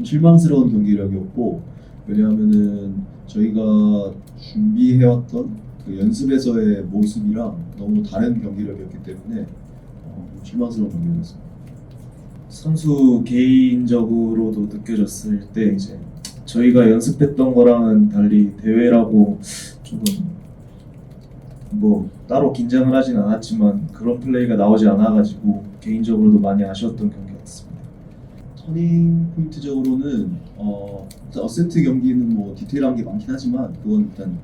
좀 실망스러운 경기력이었고 왜냐하면은 저희가 준비해왔던 그 연습에서의 모습이랑 너무 다른 경기력이었기 때문에 어, 좀 실망스러운 경기였습니다. 선수 개인적으로도 느껴졌을 때 이제 저희가 연습했던 거랑은 달리 대회라고 조금 뭐 따로 긴장을 하진 않았지만 그런 플레이가 나오지 않아가지고 개인적으로도 많이 아쉬웠던 경기. 터닝 포인트적으로는 어, 어센트 경기는 뭐 디테일한 게 많긴 하지만 그건 일단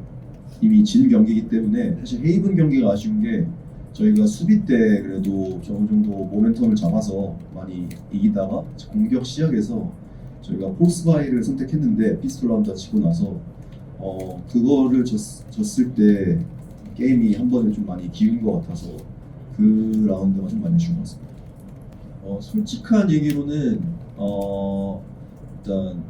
이미 진 경기이기 때문에 사실 헤이븐 경기가 아쉬운 게 저희가 수비 때 그래도 어느 정도 모멘텀을 잡아서 많이 이기다가 공격 시작에서 저희가 폴스바이를 선택했는데 피스톨 라운드 치고 나서 어 그거를 졌, 졌을 때 게임이 한 번에 좀 많이 기운 것 같아서 그 라운드가 좀 많이 아쉬운 것 같습니다. 어, 솔직한 얘기로는 어, 일단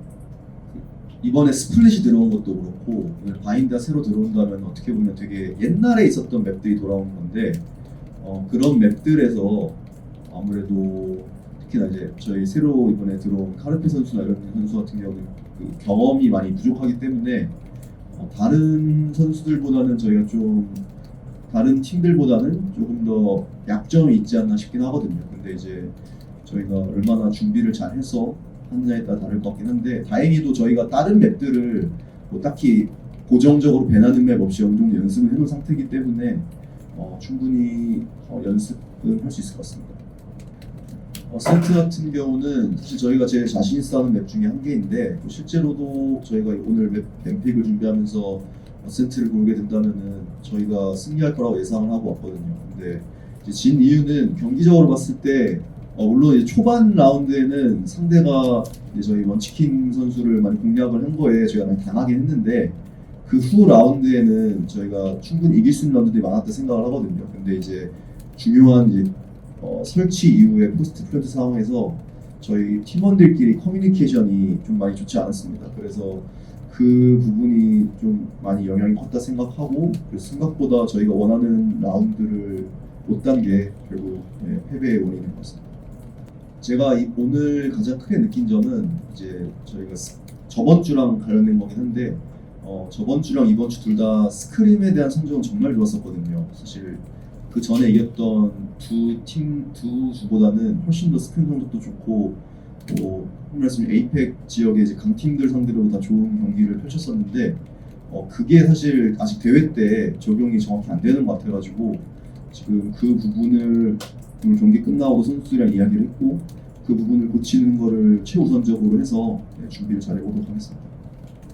이번에 스플릿이 들어온 것도 그렇고 바인드가 새로 들어온다면 어떻게 보면 되게 옛날에 있었던 맵들이 돌아온 건데 어, 그런 맵들에서 아무래도 특히나 이제 저희 새로 이번에 들어온 카르페 선수나 이런 선수 같은 경우는 그 경험이 많이 부족하기 때문에 어, 다른 선수들보다는 저희가 좀 다른 팀들보다는 조금 더 약점이 있지 않나 싶긴 하거든요. 근데 이제 저희가 얼마나 준비를 잘 해서 하느냐에 따라 다를 것 같긴 한데 다행히도 저희가 다른 맵들을 뭐 딱히 고정적으로 배나는 맵 없이 어느 정도 연습을 해놓은 상태이기 때문에 어, 충분히 어, 연습은 할수 있을 것 같습니다. 어, 세트 같은 경우는 사실 저희가 제일 자신 있어 하는 맵 중에 한 개인데 또 실제로도 저희가 오늘 맵 뱀픽을 준비하면서 어센트를 고르게 된다면은 저희가 승리할 거라고 예상을 하고 왔거든요. 근데 진 이유는 경기적으로 봤을 때 어, 물론 초반 라운드에는 상대가 저희 원치킨 선수를 많이 공략을 한 거에 저희가 많이 당하긴 했는데 그 후 라운드에는 저희가 충분히 이길 수 있는 라운드들이 많았다 생각을 하거든요. 근데 이제 중요한 이제 어, 설치 이후에 포스트 플랜트 상황에서 저희 팀원들끼리 커뮤니케이션이 좀 많이 좋지 않았습니다. 그래서 그 부분이 좀 많이 영향이 컸다 생각하고 생각보다 저희가 원하는 라운드를 못 단 게 결국 네, 패배의 원인인 것 같습니다. 제가 이- 오늘 가장 크게 느낀 점은 이제 저희가 스- 저번 주랑 관련된 거긴 한데 어, 저번 주랑 이번 주 둘 다 스크림에 대한 성적은 정말 좋았었거든요. 사실 그 전에 이겼던 두 팀 두 주보다는 훨씬 더 스크림 성적도 좋고 뭐 말씀 에이펙 지역의 이제 강팀들 상대로 다 좋은 경기를 펼쳤었는데 어, 그게 사실 아직 대회 때 적용이 정확히 안 되는 것 같아가지고 지금 그 부분을 오늘 경기 끝나고 선수들이랑 이야기를 했고 그 부분을 고치는 거를 최우선적으로 해서 네, 준비를 잘 해보도록 하겠습니다.